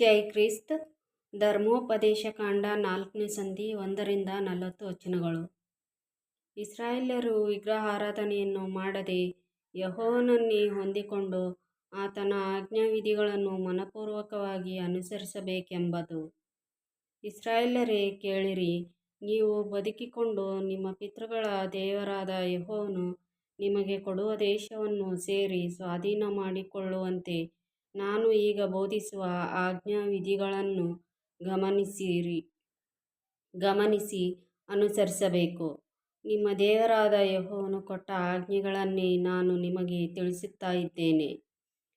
ಜೈ Christ ಧರ್ಮೋಪದೇಶಕಾಂಡ ನಾಲ್ಕನೇ ಸಂಧಿ ಒಂದರಿಂದ ನಲವತ್ತು ವಚನಗಳು ಇಸ್ರಾಯೇಲ್ಯರು ವಿಗ್ರಹಾರಾಧನೆಯನ್ನು ಮಾಡದೆ ಯಹೋವನನ್ನೇ ಹೊಂದಿಕೊಂಡು ಆತನ ಆಜ್ಞಾವಿಧಿಗಳನ್ನು ಮನಪೂರ್ವಕವಾಗಿ ಅನುಸರಿಸಬೇಕೆಂಬುದು. ಇಸ್ರಾಯೇಲರೇ ಕೇಳಿರಿ, ನೀವು ಬದುಕಿಕೊಂಡು ನಿಮ್ಮ ಪಿತೃಗಳ ದೇವರಾದ ಯಹೋವನು ನಿಮಗೆ ಕೊಡುವ ದೇಶವನ್ನು ಸೇರಿ ಸ್ವಾಧೀನಮಾಡಿಕೊಳ್ಳುವಂತೆ ನಾನು ಈಗ ಬೋಧಿಸುವ ಆಜ್ಞಾವಿಧಿಗಳನ್ನು ಗಮನಿಸಿ ಅನುಸರಿಸಬೇಕು. ನಿಮ್ಮ ದೇವರಾದ ಯಹೋವನ್ನು ಕೊಟ್ಟ ಆಜ್ಞೆಗಳನ್ನೇ ನಾನು ನಿಮಗೆ ತಿಳಿಸುತ್ತಾ ಇದ್ದೇನೆ.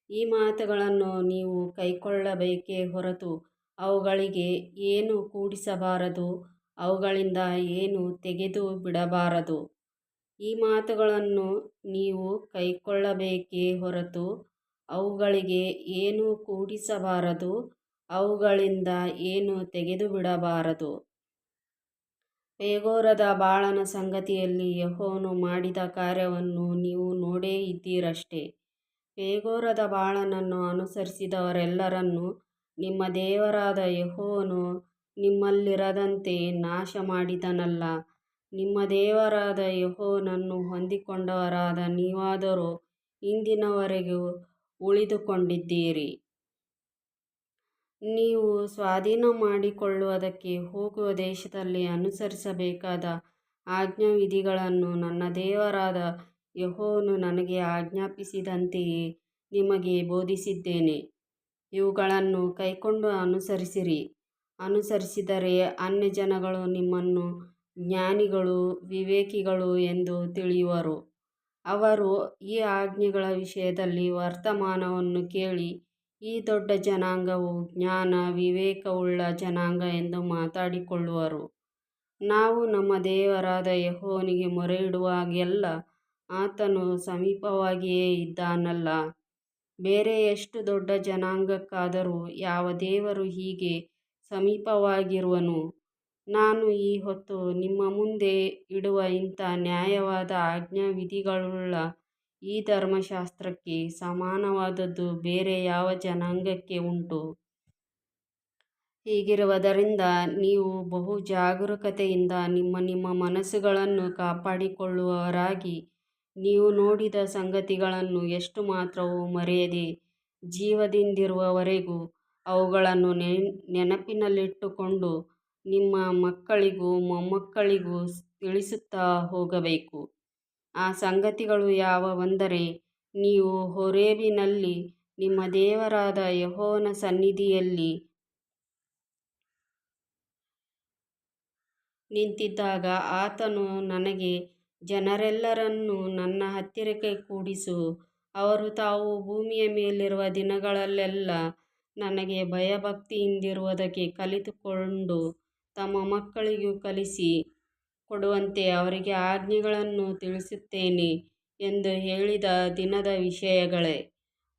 ಈ ಮಾತುಗಳನ್ನು ನೀವು ಕೈಕೊಳ್ಳಬೇಕೇ ಹೊರತು ಅವುಗಳಿಗೆ ಏನು ಕೂಡಿಸಬಾರದು, ಅವುಗಳಿಂದ ಏನೂ ತೆಗೆದುಬಿಡಬಾರದು. ಈ ಮಾತುಗಳನ್ನು ನೀವು ಕೈಕೊಳ್ಳಬೇಕೇ ಹೊರತು ಅವುಗಳಿಗೆ ಏನು ಕೂಡಿಸಬಾರದು, ಅವುಗಳಿಂದ ಏನೂ ತೆಗೆದುಬಿಡಬಾರದು. ಪೇಗೋರದ ಬಾಳನ ಸಂಗತಿಯಲ್ಲಿ ಯಹೋನು ಮಾಡಿದ ಕಾರ್ಯವನ್ನು ನೀವು ನೋಡೇ ಇದ್ದೀರಷ್ಟೆ. ಪೇಗೋರದ ಬಾಳನನ್ನು ಅನುಸರಿಸಿದವರೆಲ್ಲರನ್ನೂ ನಿಮ್ಮ ದೇವರಾದ ಯೆಹೋವನು ನಿಮ್ಮಲ್ಲಿರದಂತೆ ನಾಶ ಮಾಡಿದನಲ್ಲ ನಿಮ್ಮ ದೇವರಾದ ಯೆಹೋವನನ್ನು ಹೊಂದಿಕೊಂಡವರಾದ ನೀವಾದರೂ ಇಂದಿನವರೆಗೂ ಉಳಿದುಕೊಂಡಿದ್ದೀರಿ. ನೀವು ಸ್ವಾಧೀನ ಮಾಡಿಕೊಳ್ಳುವುದಕ್ಕೆ ಹೋಗುವ ದೇಶದಲ್ಲಿ ಅನುಸರಿಸಬೇಕಾದ ಆಜ್ಞಾವಿಧಿಗಳನ್ನು ನನ್ನ ದೇವರಾದ ಯಹೋವನು ನನಗೆ ಆಜ್ಞಾಪಿಸಿದಂತೆಯೇ ನಿಮಗೆ ಬೋಧಿಸಿದ್ದೇನೆ. ಇವುಗಳನ್ನು ಕೈಕೊಂಡು ಅನುಸರಿಸಿರಿ. ಅನುಸರಿಸಿದರೆ ಅನ್ಯಜನಗಳು ನಿಮ್ಮನ್ನು ಜ್ಞಾನಿಗಳು, ವಿವೇಕಿಗಳು ಎಂದು ತಿಳಿಯುವರು. ಅವರು ಈ ಆಜ್ಞೆಗಳ ವಿಷಯದಲ್ಲಿ ವರ್ತಮಾನವನ್ನು ಕೇಳಿ, ಈ ದೊಡ್ಡ ಜನಾಂಗವು ಜ್ಞಾನ ವಿವೇಕವುಳ್ಳ ಜನಾಂಗ ಎಂದು ಮಾತಾಡಿಕೊಳ್ಳುವರು. ನಾವು ನಮ್ಮ ದೇವರಾದ ಯೆಹೋವನಿಗೆ ಇಡುವಾಗೆಲ್ಲ ಆತನು ಸಮೀಪವಾಗಿಯೇ ಇದ್ದಾನಲ್ಲ. ಬೇರೆ ಎಷ್ಟು ದೊಡ್ಡ ಜನಾಂಗಕ್ಕಾದರೂ ಯಾವ ದೇವರು ಹೀಗೆ ಸಮೀಪವಾಗಿರುವನು. ನಾನು ಈ ಹೊತ್ತು ನಿಮ್ಮ ಮುಂದೆ ಇಡುವ ಇಂಥ ನ್ಯಾಯವಾದ ಆಜ್ಞಾವಿಧಿಗಳುಳ್ಳ ಈ ಧರ್ಮಶಾಸ್ತ್ರಕ್ಕೆ ಸಮಾನವಾದದ್ದು ಬೇರೆ ಯಾವ ಜನಾಂಗಕ್ಕೆ ಉಂಟು. ಹೀಗಿರುವುದರಿಂದ ನೀವು ಬಹು ಜಾಗರೂಕತೆಯಿಂದ ನಿಮ್ಮ ನಿಮ್ಮ ಮನಸ್ಸುಗಳನ್ನು ಕಾಪಾಡಿಕೊಳ್ಳುವವರಾಗಿ, ನೀವು ನೋಡಿದ ಸಂಗತಿಗಳನ್ನು ಎಷ್ಟು ಮಾತ್ರವೂ ಮರೆಯದೆ ಜೀವದಿಂದಿರುವವರೆಗೂ ಅವುಗಳನ್ನು ನೆನಪಿನಲ್ಲಿಟ್ಟುಕೊಂಡು ನಿಮ್ಮ ಮಕ್ಕಳಿಗೂ ಮೊಮ್ಮಕ್ಕಳಿಗೂ ತಿಳಿಸುತ್ತಾ ಹೋಗಬೇಕು. ಆ ಸಂಗತಿಗಳು ಯಾವುವೆಂದರೆ, ನೀವು ಹೊರೇಬಿನಲ್ಲಿ ನಿಮ್ಮ ದೇವರಾದ ಯೆಹೋವನ ಸನ್ನಿಧಿಯಲ್ಲಿ ನಿಂತಿದ್ದಾಗ ಆತನು ನನಗೆ, ಜನರೆಲ್ಲರನ್ನು ನನ್ನ ಹತ್ತಿರಕ್ಕೆ ಕೂಡಿಸು, ಅವರು ತಾವು ಭೂಮಿಯ ಮೇಲಿರುವ ದಿನಗಳಲ್ಲೆಲ್ಲ ನನಗೆ ಭಯಭಕ್ತಿಯಿಂದಿರುವುದಕ್ಕೆ ಕಲಿತುಕೊಂಡು ತಮ್ಮ ಮಕ್ಕಳಿಗೂ ಕಲಿಸಿ ಕೊಡುವಂತೆ ಅವರಿಗೆ ಆಜ್ಞೆಗಳನ್ನು ತಿಳಿಸುತ್ತೇನೆ ಎಂದು ಹೇಳಿದ ದಿನದ ವಿಷಯಗಳೇ.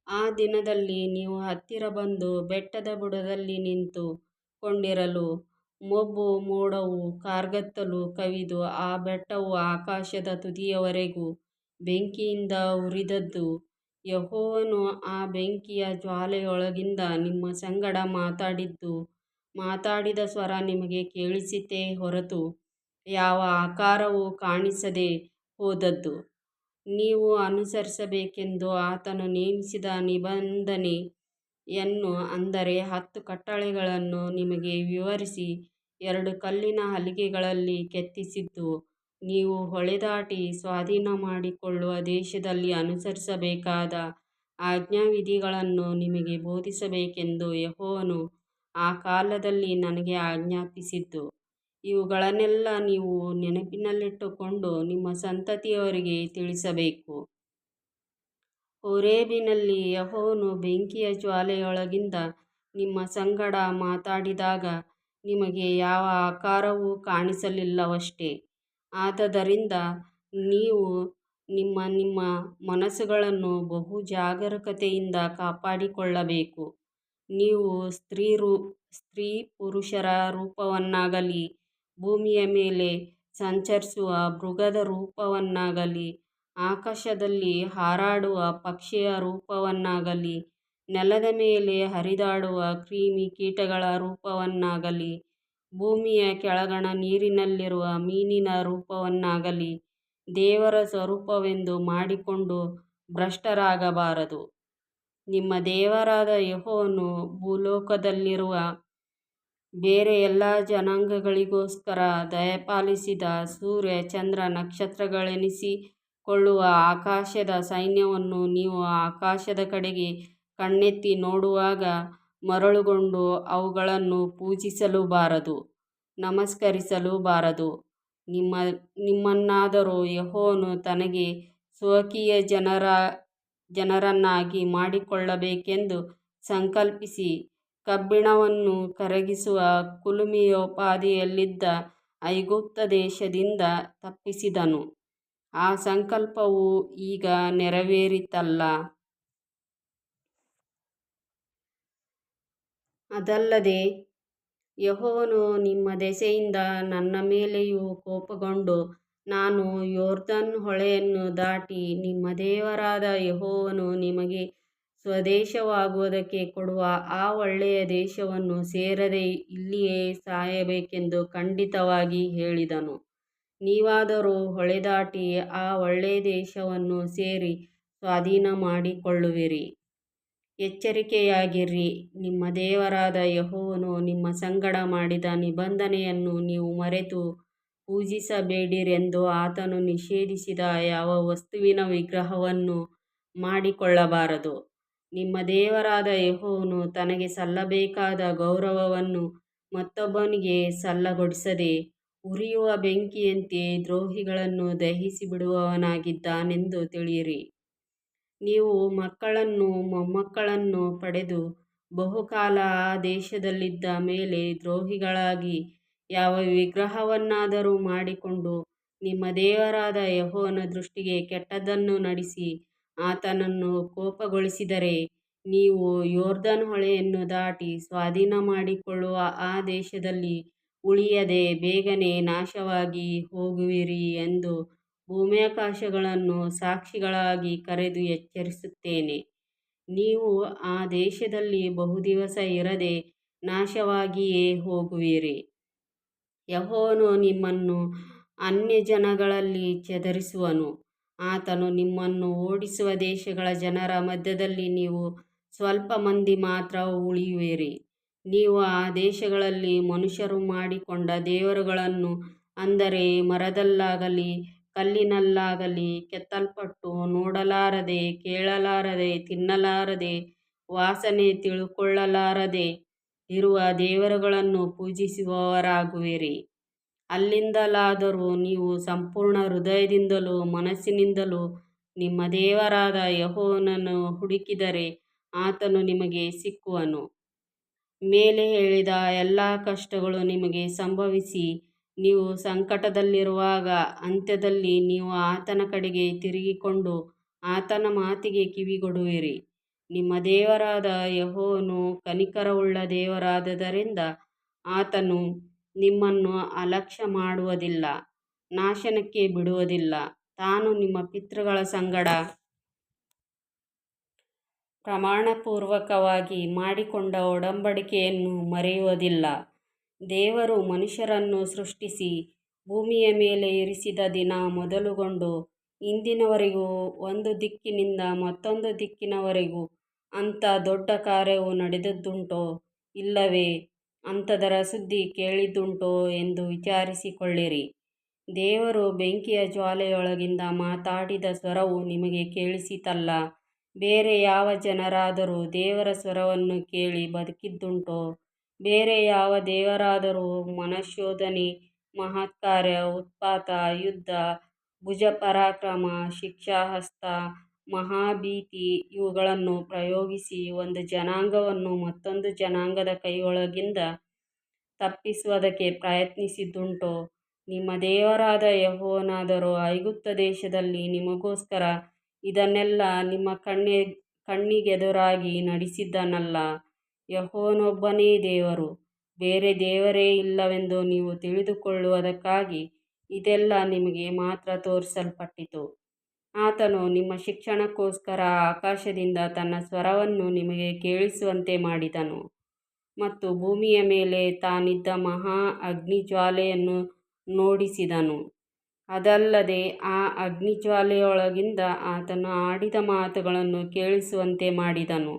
ಆ ದಿನದಲ್ಲಿ ನೀವು ಹತ್ತಿರ ಬಂದು ಬೆಟ್ಟದ ಬುಡದಲ್ಲಿ ನಿಂತು ಕೊಂಡಿರಲು, ಮೊಬ್ಬು ಮೋಡವು ಕಾರ್ಗತ್ತಲು ಕವಿದು ಆ ಬೆಟ್ಟವು ಆಕಾಶದ ತುದಿಯವರೆಗೂ ಬೆಂಕಿಯಿಂದ ಉರಿದದ್ದು, ಯೆಹೋವನು ಆ ಬೆಂಕಿಯ ಜ್ವಾಲೆಯೊಳಗಿಂದ ನಿಮ್ಮ ಸಂಗಡ ಮಾತಾಡಿದ್ದು, ಮಾತಾಡಿದ ಸ್ವರ ನಿಮಗೆ ಕೇಳಿಸಿತೇ ಹೊರತು ಯಾವ ಆಕಾರವೂ ಕಾಣಿಸದೆ ಹೋದದ್ದು. ನೀವು ಅನುಸರಿಸಬೇಕೆಂದು ಆತನು ನೇಮಿಸಿದ ನಿಬಂಧನೆಯನ್ನು ಅಂದರೆ ಹತ್ತು ಕಟ್ಟಳೆಗಳನ್ನು ನಿಮಗೆ ವಿವರಿಸಿ ಎರಡು ಕಲ್ಲಿನ ಹಲಿಗೆಗಳಲ್ಲಿ ಕೆತ್ತಿಸಿದ್ದು, ನೀವು ಹೊಳೆದಾಟಿ ಸ್ವಾಧೀನ ಮಾಡಿಕೊಳ್ಳುವ ದೇಶದಲ್ಲಿ ಅನುಸರಿಸಬೇಕಾದ ಆಜ್ಞಾವಿಧಿಗಳನ್ನು ನಿಮಗೆ ಬೋಧಿಸಬೇಕೆಂದು ಯೆಹೋವನು ಆ ಕಾಲದಲ್ಲಿ ನನಗೆ ಆಜ್ಞಾಪಿಸಿದ್ದು. ಇವುಗಳನ್ನೆಲ್ಲ ನೀವು ನೆನಪಿನಲ್ಲಿಟ್ಟುಕೊಂಡು ನಿಮ್ಮ ಸಂತತಿಯವರಿಗೆ ತಿಳಿಸಬೇಕು. ಹೋರೇಬಿನಲ್ಲಿ ಯಹೋನು ಬೆಂಕಿಯ ಜ್ವಾಲೆಯೊಳಗಿಂದ ನಿಮ್ಮ ಸಂಗಡ ಮಾತಾಡಿದಾಗ ನಿಮಗೆ ಯಾವ ಆಕಾರವೂ ಕಾಣಿಸಲಿಲ್ಲವಷ್ಟೆ. ಆದ್ದರಿಂದ ನೀವು ನಿಮ್ಮ ನಿಮ್ಮ ಮನಸ್ಸುಗಳನ್ನು ಬಹು ಜಾಗರೂಕತೆಯಿಂದ ಕಾಪಾಡಿಕೊಳ್ಳಬೇಕು. ನೀವು ಸ್ತ್ರೀ ಪುರುಷರ ರೂಪವನ್ನಾಗಲಿ, ಭೂಮಿಯ ಮೇಲೆ ಸಂಚರಿಸುವ ಮೃಗದ ರೂಪವನ್ನಾಗಲಿ, ಆಕಾಶದಲ್ಲಿ ಹಾರಾಡುವ ಪಕ್ಷಿಯ ರೂಪವನ್ನಾಗಲಿ ನೆಲದ ಮೇಲೆ ಹರಿದಾಡುವ ಕ್ರಿಮಿ ಕೀಟಗಳ ರೂಪವನ್ನಾಗಲಿ ಭೂಮಿಯ ಕೆಳಗಣ ನೀರಿನಲ್ಲಿರುವ ಮೀನಿನ ರೂಪವನ್ನಾಗಲಿ ದೇವರ ಸ್ವರೂಪವೆಂದು ಮಾಡಿಕೊಂಡು ಭ್ರಷ್ಟರಾಗಬಾರದು. ನಿಮ್ಮ ದೇವರಾದ ಯೆಹೋವನು ಭೂಲೋಕದಲ್ಲಿರುವ ಬೇರೆ ಎಲ್ಲ ಜನಾಂಗಗಳಿಗೋಸ್ಕರ ದಯಪಾಲಿಸಿದ ಸೂರ್ಯ, ಚಂದ್ರ ನಕ್ಷತ್ರಗಳೆನಿಸಿಕೊಳ್ಳುವ ಆಕಾಶದ ಸೈನ್ಯವನ್ನು ನೀವು ಆಕಾಶದ ಕಡೆಗೆ ಕಣ್ಣೆತ್ತಿ ನೋಡುವಾಗ ಮರಳುಗೊಂಡು ಅವುಗಳನ್ನು ಪೂಜಿಸಲು ಬಾರದು, ನಮಸ್ಕರಿಸಲು ಬಾರದು. ನಿಮ್ಮ ನಿಮ್ಮನ್ನಾದರೂ ಯೆಹೋವನು ತನಗೆ ಸ್ವಕೀಯ ಜನರನ್ನಾಗಿ ಮಾಡಿಕೊಳ್ಳಬೇಕೆಂದು ಸಂಕಲ್ಪಿಸಿ ಕಬ್ಬಿಣವನ್ನು ಕರಗಿಸುವ ಕುಲುಮೆಯೋಪಾದಿಯಲ್ಲಿದ್ದ ಐಗುಪ್ತ ದೇಶದಿಂದ ತಪ್ಪಿಸಿದನು. ಆ ಸಂಕಲ್ಪವು ಈಗ ನೆರವೇರಿತಲ್ಲ. ಅದಲ್ಲದೆ ಯೆಹೋವನು ನಿಮ್ಮ ದೆಸೆಯಿಂದ ನನ್ನ ಮೇಲೆಯೂ ಕೋಪಗೊಂಡು ನಾನು ಯೊರ್ದನ್ ಹೊಳೆಯನ್ನು ದಾಟಿ ನಿಮ್ಮ ದೇವರಾದ ಯೆಹೋವನು ನಿಮಗೆ ಸ್ವದೇಶವಾಗುವುದಕ್ಕೆ ಕೊಡುವ ಆ ಒಳ್ಳೆಯ ದೇಶವನ್ನು ಸೇರದೆ ಇಲ್ಲಿಯೇ ಸಾಯಬೇಕೆಂದು ಖಂಡಿತವಾಗಿ ಹೇಳಿದನು. ನೀವಾದರೂ ಹೊಳೆದಾಟಿ ಆ ಒಳ್ಳೆಯ ದೇಶವನ್ನು ಸೇರಿ ಸ್ವಾಧೀನ ಮಾಡಿಕೊಳ್ಳುವಿರಿ ಎಚ್ಚರಿಕೆಯಾಗಿರ್ರಿ ನಿಮ್ಮ ದೇವರಾದ ಯೆಹೋವನು ನಿಮ್ಮ ಸಂಗಡ ಮಾಡಿದ ನಿಬಂಧನೆಯನ್ನು ನೀವು ಮರೆತು ಪೂಜಿಸಬೇಡಿರೆಂದು ಆತನು ನಿಷೇಧಿಸಿದ ಯಾವ ವಸ್ತುವಿನ ವಿಗ್ರಹವನ್ನೂ ಮಾಡಿಕೊಳ್ಳಬಾರದು. ನಿಮ್ಮ ದೇವರಾದ ಯೆಹೋವನು ತನಗೆ ಸಲ್ಲಬೇಕಾದ ಗೌರವವನ್ನು ಮತ್ತೊಬ್ಬನಿಗೆ ಸಲ್ಲಗೊಡಿಸದೆ, ಉರಿಯುವ ಬೆಂಕಿಯಂತೆ ದ್ರೋಹಿಗಳನ್ನು ದಹಿಸಿಬಿಡುವವನಾಗಿದ್ದಾನೆಂದು ತಿಳಿಯಿರಿ. ನೀವು ಮಕ್ಕಳನ್ನು ಮೊಮ್ಮಕ್ಕಳನ್ನು ಪಡೆದು ಬಹುಕಾಲ ಆ ದೇಶದಲ್ಲಿದ್ದ ಮೇಲೆ ದ್ರೋಹಿಗಳಾಗಿ ಯಾವ ವಿಗ್ರಹವನ್ನಾದರೂ ಮಾಡಿಕೊಂಡು ನಿಮ್ಮ ದೇವರಾದ ಯೆಹೋವನ ದೃಷ್ಟಿಗೆ ಕೆಟ್ಟದ್ದನ್ನು ನಡೆಸಿ ಆತನನ್ನು ಕೋಪಗೊಳಿಸಿದರೆ, ನೀವು ಯೋರ್ಧನ್ ಹೊಳೆಯನ್ನು ದಾಟಿ ಸ್ವಾಧೀನ ಮಾಡಿಕೊಳ್ಳುವ ಆ ದೇಶದಲ್ಲಿ ಉಳಿಯದೆ ಬೇಗನೆ ನಾಶವಾಗಿ ಹೋಗುವಿರಿ ಎಂದು ಭೂಮ್ಯಾಕಾಶಗಳನ್ನು ಸಾಕ್ಷಿಗಳಾಗಿ ಕರೆದು ಎಚ್ಚರಿಸುತ್ತೇನೆ. ನೀವು ಆ ದೇಶದಲ್ಲಿ ಬಹುದಿವಸ ಇರದೆ ನಾಶವಾಗಿಯೇ ಹೋಗುವಿರಿ. ಯೆಹೋವನು ನಿಮ್ಮನ್ನು ಅನ್ಯ ಜನಗಳಲ್ಲಿ ಚದರಿಸುವನು, ಆತನು ನಿಮ್ಮನ್ನು ಓಡಿಸುವ ದೇಶಗಳ ಜನರ ಮಧ್ಯದಲ್ಲಿ ನೀವು ಸ್ವಲ್ಪ ಮಂದಿ ಮಾತ್ರ ಉಳಿಯುವಿರಿ. ನೀವು ಆ ದೇಶಗಳಲ್ಲಿ ಮನುಷ್ಯರು ಮಾಡಿಕೊಂಡ ದೇವರುಗಳನ್ನು ಅಂದರೆ ಮರದಲ್ಲಾಗಲಿ ಕಲ್ಲಿನಲ್ಲಾಗಲಿ ಕೆತ್ತಲ್ಪಟ್ಟು ನೋಡಲಾರದೆ ಕೇಳಲಾರದೆ ತಿನ್ನಲಾರದೆ ವಾಸನೆ ತಿಳುಕೊಳ್ಳಲಾರದೆ ಇರುವ ದೇವರುಗಳನ್ನು ಪೂಜಿಸುವವರಾಗುವಿರಿ. ಅಲ್ಲಿಂದಲಾದರೂ ನೀವು ಸಂಪೂರ್ಣ ಹೃದಯದಿಂದಲೂ ಮನಸ್ಸಿನಿಂದಲೂ ನಿಮ್ಮ ದೇವರಾದ ಯಹೋವನನ್ನು ಹುಡುಕಿದರೆ ಆತನು ನಿಮಗೆ ಸಿಕ್ಕುವನು. ಮೇಲೆ ಹೇಳಿದ ಎಲ್ಲ ಕಷ್ಟಗಳು ನಿಮಗೆ ಸಂಭವಿಸಿ ನೀವು ಸಂಕಟದಲ್ಲಿರುವಾಗ ಅಂತ್ಯದಲ್ಲಿ ನೀವು ಆತನ ಕಡೆಗೆ ತಿರುಗಿಕೊಂಡು ಆತನ ಮಾತಿಗೆ ಕಿವಿಗೊಡುವಿರಿ. ನಿಮ್ಮ ದೇವರಾದ ಯೆಹೋವನು ಕನಿಕರವುಳ್ಳ ದೇವರಾದದರಿಂದ ಆತನು ನಿಮ್ಮನ್ನು ಅಲಕ್ಷ್ಯ ಮಾಡುವುದಿಲ್ಲ ನಾಶನಕ್ಕೆ ಬಿಡುವುದಿಲ್ಲ. ತಾನು ನಿಮ್ಮ ಪಿತೃಗಳ ಸಂಗಡ ಪ್ರಮಾಣಪೂರ್ವಕವಾಗಿ ಮಾಡಿಕೊಂಡ ಒಡಂಬಡಿಕೆಯನ್ನು ಮರೆಯುವುದಿಲ್ಲ. ದೇವರು ಮನುಷ್ಯರನ್ನು ಸೃಷ್ಟಿಸಿ ಭೂಮಿಯ ಮೇಲೆ ಇರಿಸಿದ ದಿನ ಮೊದಲುಗೊಂಡು ಇಂದಿನವರೆಗೂ ಒಂದು ದಿಕ್ಕಿನಿಂದ ಮತ್ತೊಂದು ದಿಕ್ಕಿನವರೆಗೂ ಅಂಥ ದೊಡ್ಡ ಕಾರ್ಯವು ನಡೆದದ್ದುಂಟೋ, ಇಲ್ಲವೇ ಅಂಥದರ ಸುದ್ದಿ ಕೇಳಿದ್ದುಂಟೋ ಎಂದು ವಿಚಾರಿಸಿಕೊಳ್ಳಿರಿ. ದೇವರು ಬೆಂಕಿಯ ಜ್ವಾಲೆಯೊಳಗಿಂದ ಮಾತಾಡಿದ ಸ್ವರವು ನಿಮಗೆ ಕೇಳಿಸಿತಲ್ಲ ಬೇರೆ ಯಾವ ಜನರಾದರೂ ದೇವರ ಸ್ವರವನ್ನು ಕೇಳಿ ಬದುಕಿದ್ದುಂಟೋ. ಬೇರೆ ಯಾವ ದೇವರಾದರೂ ಮನಶೋಧನೆ ಮಹತ್ಕಾರ್ಯ, ಉತ್ಪಾತ, ಯುದ್ಧ, ಭುಜಪರಾಕ್ರಮ, ಶಿಕ್ಷಾಹಸ್ತ, ಮಹಾಭೀತಿ ಇವುಗಳನ್ನು ಪ್ರಯೋಗಿಸಿ ಒಂದು ಜನಾಂಗವನ್ನು ಮತ್ತೊಂದು ಜನಾಂಗದ ಕೈಯೊಳಗಿಂದ ತಪ್ಪಿಸುವುದಕ್ಕೆ ಪ್ರಯತ್ನಿಸಿದ್ದುಂಟೋ. ನಿಮ್ಮ ದೇವರಾದ ಯಹೋನಾದರೂ ಐಗುಪ್ತ ದೇಶದಲ್ಲಿ ನಿಮಗೋಸ್ಕರ ಇದನ್ನೆಲ್ಲ ನಿಮ್ಮ ಕಣ್ಣೆ ಕಣ್ಣಿಗೆದುರಾಗಿ ನಡೆಸಿದ್ದನಲ್ಲ ಯಹೋನೊಬ್ಬನೇ ದೇವರು, ಬೇರೆ ದೇವರೇ ಇಲ್ಲವೆಂದು ನೀವು ತಿಳಿದುಕೊಳ್ಳುವುದಕ್ಕಾಗಿ ಇದೆಲ್ಲ ನಿಮಗೆ ಮಾತ್ರ ತೋರಿಸಲ್ಪಟ್ಟಿತು. ಆತನು ನಿಮ್ಮ ಶಿಕ್ಷಣಕ್ಕೋಸ್ಕರ ಆಕಾಶದಿಂದ ತನ್ನ ಸ್ವರವನ್ನು ನಿಮಗೆ ಕೇಳಿಸುವಂತೆ ಮಾಡಿದನು. ಮತ್ತು ಭೂಮಿಯ ಮೇಲೆ ತಾನಿದ್ದ ಮಹಾ ಅಗ್ನಿಜ್ವಾಲೆಯನ್ನು ನೋಡಿಸಿದನು. ಅದಲ್ಲದೆ ಆ ಅಗ್ನಿಜ್ವಾಲೆಯೊಳಗಿಂದ ಆತನು ಆಡಿದ ಮಾತುಗಳನ್ನು ಕೇಳಿಸುವಂತೆ ಮಾಡಿದನು.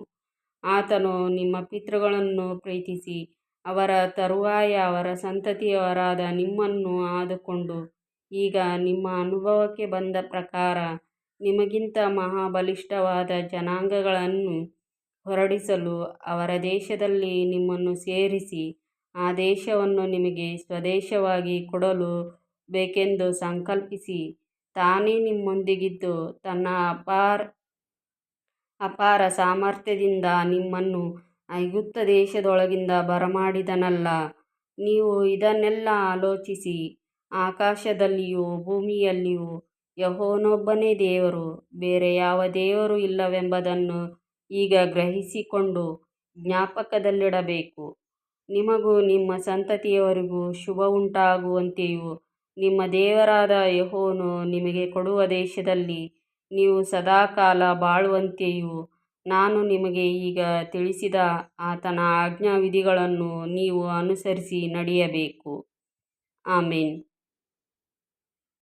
ಆತನು ನಿಮ್ಮ ಪಿತೃಗಳನ್ನು ಪ್ರೀತಿಸಿ, ಅವರ ತರುವಾಯ ಅವರ ಸಂತತಿಯವರಾದ ನಿಮ್ಮನ್ನು ಆದುಕೊಂಡು, ಈಗ ನಿಮ್ಮ ಅನುಭವಕ್ಕೆ ಬಂದ ಪ್ರಕಾರ ನಿಮಗಿಂತ ಮಹಾಬಲಿಷ್ಠವಾದ ಜನಾಂಗಗಳನ್ನು ಹೊರಡಿಸಲು ಅವರ ದೇಶದಲ್ಲಿ ನಿಮ್ಮನ್ನು ಸೇರಿಸಿ, ಆ ದೇಶವನ್ನು ನಿಮಗೆ ಸ್ವದೇಶವಾಗಿ ಕೊಡಲು ಬೇಕೆಂದು ಸಂಕಲ್ಪಿಸಿ, ತಾನೇ ನಿಮ್ಮೊಂದಿಗಿದ್ದು ತನ್ನ ಅಪಾರ ಅಪಾರ ಸಾಮರ್ಥ್ಯದಿಂದ ನಿಮ್ಮನ್ನು ಐಗುತ್ತ ದೇಶದೊಳಗಿಂದ ಬರಮಾಡಿದನಲ್ಲ. ನೀವು ಇದನ್ನೆಲ್ಲ ಆಲೋಚಿಸಿ, ಆಕಾಶದಲ್ಲಿಯೂ ಭೂಮಿಯಲ್ಲಿಯೂ ಯೆಹೋವನೊಬ್ಬನೇ ದೇವರು, ಬೇರೆ ಯಾವ ದೇವರು ಇಲ್ಲವೆಂಬುದನ್ನು ಈಗ ಗ್ರಹಿಸಿಕೊಂಡು ಜ್ಞಾಪಕದಲ್ಲಿಡಬೇಕು. ನಿಮಗೂ ನಿಮ್ಮ ಸಂತತಿಯವರಿಗೂ ಶುಭವುಂಟಾಗುವಂತೆಯೂ ನಿಮ್ಮ ದೇವರಾದ ಯಹೋನು ನಿಮಗೆ ಕೊಡುವ ದೇಶದಲ್ಲಿ ನೀವು ಸದಾಕಾಲ ಬಾಳುವಂತೆಯೂ ನಾನು ನಿಮಗೆ ಈಗ ತಿಳಿಸಿದ ಆತನ ಆಜ್ಞಾವಿಧಿಗಳನ್ನು ನೀವು ಅನುಸರಿಸಿ ನಡೆಯಬೇಕು. ಆಮೆನ್.